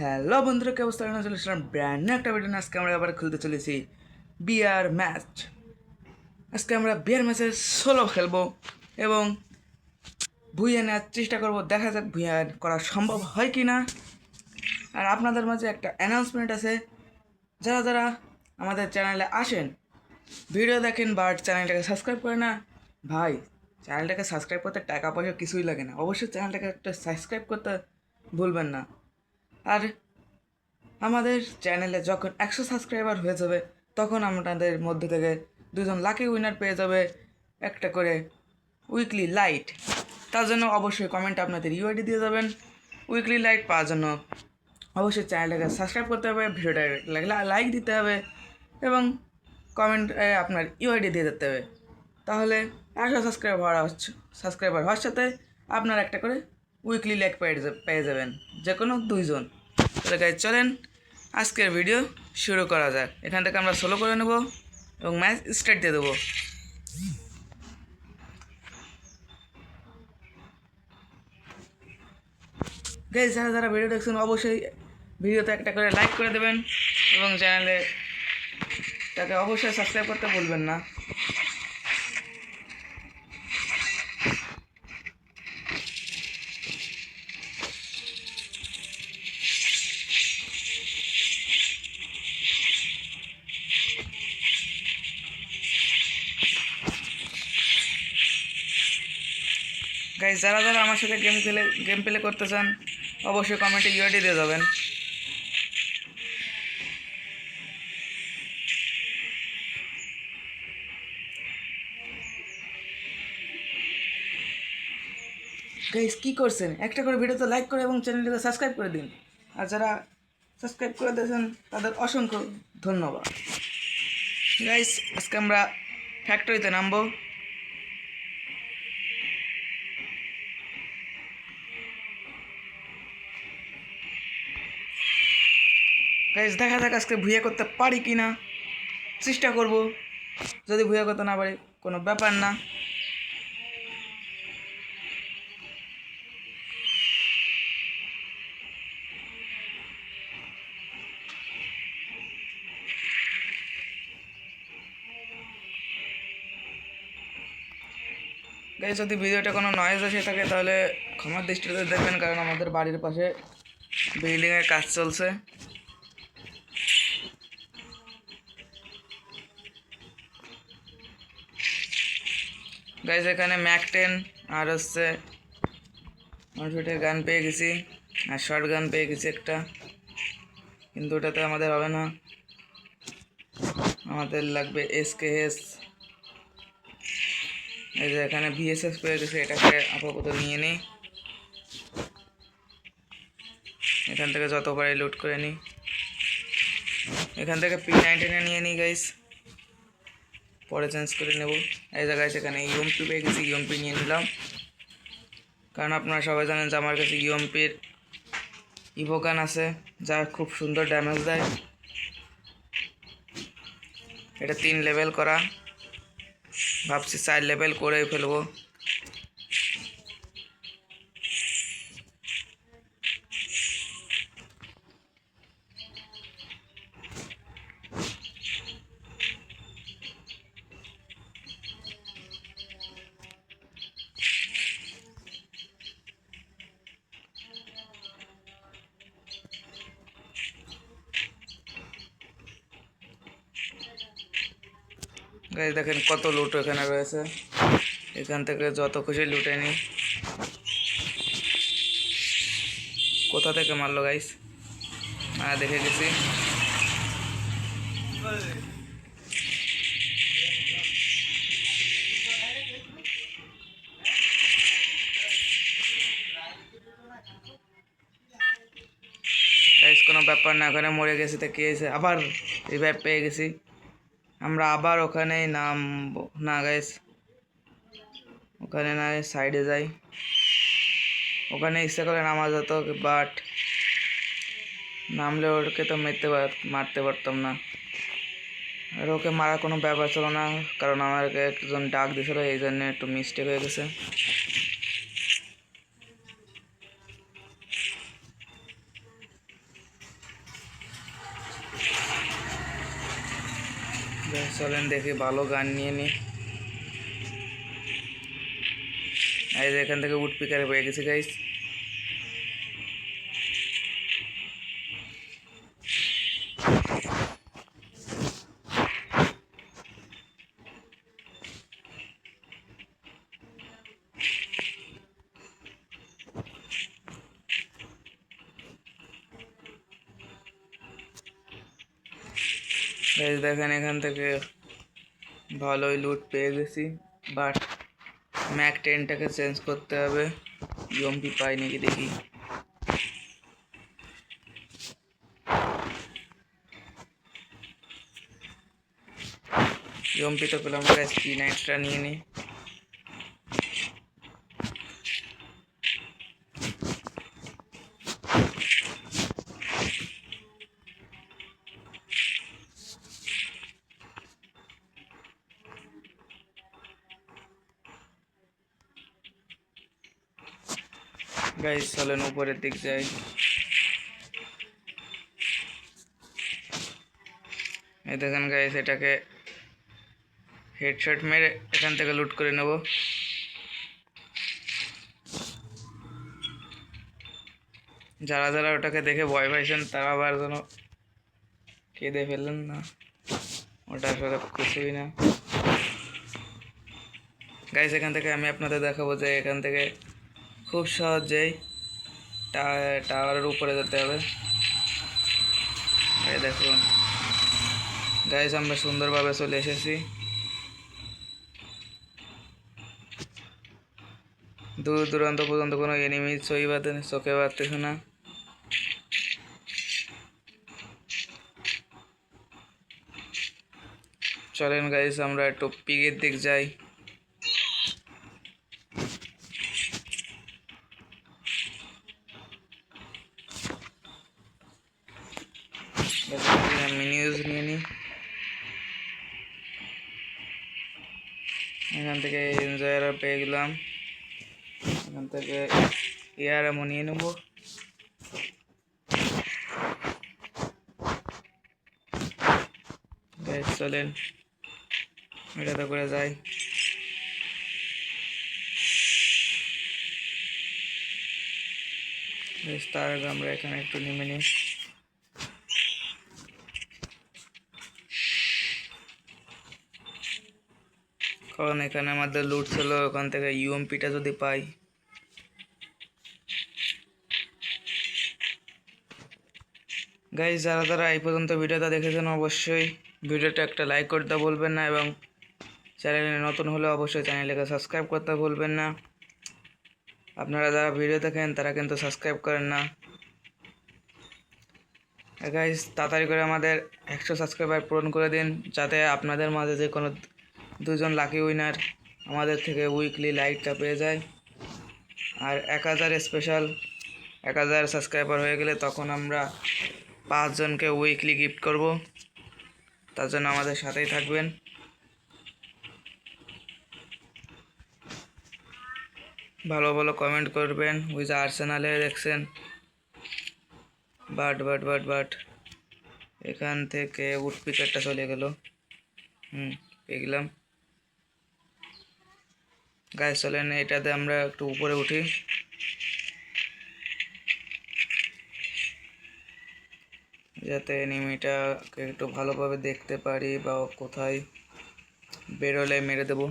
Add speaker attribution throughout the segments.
Speaker 1: Hello বন্ধুরা, কি অবস্থা? চলে এসলাম ব্র্যান্ড একটা ভিডিও আজকে আমরা আবার খুলতে চলেছি বিয়ার ম্যাচ আজকে আমরা বিয়ার ম্যাচের সোলো খেলব এবং ভুইয়া নেওয়ার চেষ্টা করব। দেখা যাক ভুইয়া করা সম্ভব হয় কি না আর আপনাদের মাঝে একটা অ্যানাউন্সমেন্ট আছে। যারা যারা আমাদের চ্যানেলে আসেন ভিডিও দেখেন বাট চ্যানেলটাকে সাবস্ক্রাইব করে না, ভাই চ্যানেলটাকে সাবস্ক্রাইব করতে টাকা পয়সা কিছুই লাগে না। অবশ্যই চ্যানেলটাকে একটা সাবস্ক্রাইব করতে ভুলবেন না। আর আমাদের চ্যানেলে যখন একশো সাবস্ক্রাইবার হয়ে যাবে, তখন আপনাদের মধ্যে থেকে দুজন লাকি উইনার পেয়ে যাবে একটা করে উইকলি লাইট তার জন্য অবশ্যই কমেন্ট আপনাদের ইউআইডি দিয়ে যাবেন। উইকলি লাইট পাওয়ার জন্য অবশ্যই চ্যানেলটাকে সাবস্ক্রাইব করতে হবে ভিডিওটা লাগলে লাইক দিতে হবে এবং কমেন্ট আপনার ইউআইডি দিয়ে দিতে হবে। তাহলে একশো সাবস্ক্রাইব হওয়ার হচ্ছে সাবস্ক্রাইবার হওয়ার সাথে আপনার একটা করে উইকলি লাইক পেয়ে পেয়ে যাবেন। যে কোনো দুইজন। তাহলে গাইজ চলেন, আজকের ভিডিও শুরু করা যাক। এখান থেকে আমরা সোলো করে নেব এবং ম্যাচ স্টার্ট দিয়ে দেবো। গাইজ যারা যারা ভিডিও দেখছেন, অবশ্যই ভিডিওতে একটা করে লাইক করে দেবেন এবং চ্যানেলে তাকে অবশ্যই সাবস্ক্রাইব করতে ভুলবেন না। গাইজ যারা যারা আমার সাথে গেম খেলে গেম প্লে করতে চান, অবশ্যই কমেন্টে ইউআইডি দিয়ে যাবেন। গাইজ কী করছেন? একটা করে ভিডিওতে লাইক করে এবং চ্যানেলটিকে সাবস্ক্রাইব করে দিন। আর যারা সাবস্ক্রাইব করে দিয়েছেন, তাদের অসংখ্য ধন্যবাদ। গাইজ আজকে আমরা ফ্যাক্টরিতে নামবো। গাইজ দেখা যাক আজকে ভুয়া করতে পারি কি না চেষ্টা করব। যদি ভুয়া করতে না পারি, কোনো ব্যাপার না। গাইজ যদি ভিডিওটা কোনো নয়েজ আসে থাকে, তাহলে ক্ষমার দৃষ্টিতে দেখবেন, কারণ আমাদের বাড়ির পাশে বিল্ডিংয়ের কাজ চলছে। গাইজ এখানে ম্যাক টেন আর হচ্ছে মারফিটের গান পেয়ে গেছি। আর শর্ট গান পেয়ে গেছি একটা। কিন্তু ওটাতে আমাদের হবে না। আমাদের লাগবে এস কে এস এই যে এখানে ভিএসএস পেয়ে গেছে, এটাকে আপাতত নিয়ে নিই। এখান থেকে যত পারি লুট করে নিই। এখান থেকে পি নাইনটিনে নিয়ে নিই গাইস পরে চেঞ্জ করে নেব। এই জায়গায় সেখানে ইউএমপি পেয়ে গেছি ইউএমপি নিয়ে নিলাম। কারণ আপনারা সবাই জানেন যে আমার কাছে ইউএমপির ইভোকান আছে, যা খুব সুন্দর ড্যামেজ দেয়। এটা তিন লেভেল করা। ভাবছি চার লেভেল করে ফেলব। গাইজ দেখেন কত লুট এখানে রয়েছে। এখান থেকে যত খুশি লুটে নি কোথা থেকে মারলো গাইস হ্যাঁ দেখে গেছি। কোনো ব্যাপার না ওখানে মরে গেছি, তো কি আবার রিভাইভ পেয়ে গেছি। আমরা আবার ওখানেই নাম না গাইস ওখানে না সাইডে যাই। ওখানে ইচ্ছা করে নামা যেত বাট নামলে ওকে তো মারতে মারতে পারতাম না। আর ওকে মারা কোনো ব্যাপার ছিল না, কারণ আমাকে একজন ডাক দিয়েছিল, এই জন্য একটু মিস্টেক হয়ে গেছে। চলেন দেখি ভালো গান নিয়ে নি। এই যে এখান থেকে উড পিকারে পেয়ে গেছি গাইস এই দেখেন এখান থেকে ভালোই লুট পেয়ে গেছি বাট ম্যাক টেনটাকে চেঞ্জ করতে হবে ইউএমপি পাই নাকি দেখি ইউএমপি তো পেলাম না স্কি নাইটটা নিয়ে নিই গাইস চলেন উপরের দিক যাই। এই দেখেন গাইস এটাকে হেডশট মেরে এখান থেকে লুট করে নেব। যারা যারা ওটাকে দেখে ভয় পাইছেন, তারা আবার যেন কেঁদে ফেললেন না। ওটা আসলে কিছুই না। গাইস এখান থেকে আমি আপনাদের দেখাবো যে এখান থেকে খুব সহজেই টাওয়ারের উপরে যেতে হবে। এই দেখুন। গাইস আমরা সুন্দরভাবে চলে এসেছি। দূর দূরান্ত পর্যন্ত কোনো এনিমি ছই বাতে চোখে বাড়তেছে না। চলেন গাইস আমরা একটু পিকের দিক যাই। মিনি ইউজ নিয়ে নিই এখান থেকে এনজয়ার পেয়ে গেলাম এখান থেকে এয়ার এমন নিয়ে নেব চলেন এটাতে করে যাই Guys, তার আমরা এখানে একটু নেমে নিই কারণ এখানে আমাদের লুট ছিল, ওখান থেকে ইউএমপিটা যদি পাই। গাইজ যারা যারা এই পর্যন্ত ভিডিওটা দেখেছেন, অবশ্যই ভিডিওটা একটা লাইক করতে ভুলবেন না এবং চ্যানেলে নতুন হলে অবশ্যই চ্যানেলটাকে সাবস্ক্রাইব করতে ভুলবেন না। আপনারা যারা ভিডিও দেখেন, তারা কিন্তু সাবস্ক্রাইব করেন না। গাইজ তাড়াতাড়ি করে আমাদের একশো সাবস্ক্রাইবার পূরণ করে দিন, যাতে আপনাদের মাঝে যে কোনো দুজন লাকি উইনার আমাদের থেকে উইকলি লাইকটা পেয়ে যায়। আর এক হাজার স্পেশাল এক হাজার সাবস্ক্রাইবার হয়ে গেলে তখন আমরা পাঁচজনকে উইকলি গিফট করব। তার জন্য আমাদের সাথেই থাকবেন। ভালো ভালো কমেন্ট করবেন ওই যে আর্সেনালে দেখছেন। বাট বাট বাট বাট, এখান থেকে উড পিকারটা চলে গেল। হুম, পেয়ে গাছ চলেন এটাতে আমরা একটু উপরে উঠি। যাতে এনিমিটাকে একটু ভালোভাবে দেখতে পারি বা কোথায় বেরোলে মেরে দেবো।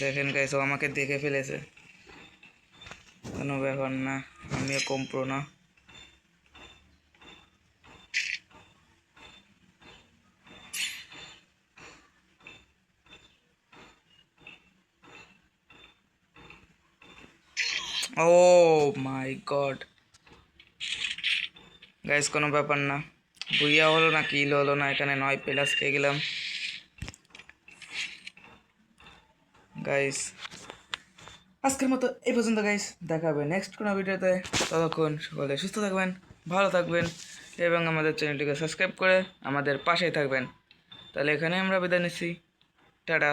Speaker 1: দেখেন গাইস ও আমাকে দেখে ফেলেছে। কোনো ব্যাপার না, আমিও কম্প্রো না। ও মাই গড গাইস কোনো ব্যাপার না। বুইয়া হলো না, কিল হলো না, এখানে নয় প্লাস খেয়ে গেলাম। গাইস আজকের মতো এই পর্যন্ত গাইস দেখা হবে নেক্সট কোনো ভিডিওতে ততক্ষণ সকলে সুস্থ থাকবেন, ভালো থাকবেন, এবং আমাদের চ্যানেলটিকে সাবস্ক্রাইব করে আমাদের পাশেই থাকবেন। তাহলে এখানে আমরা বিদায় নিচ্ছি। টাটা।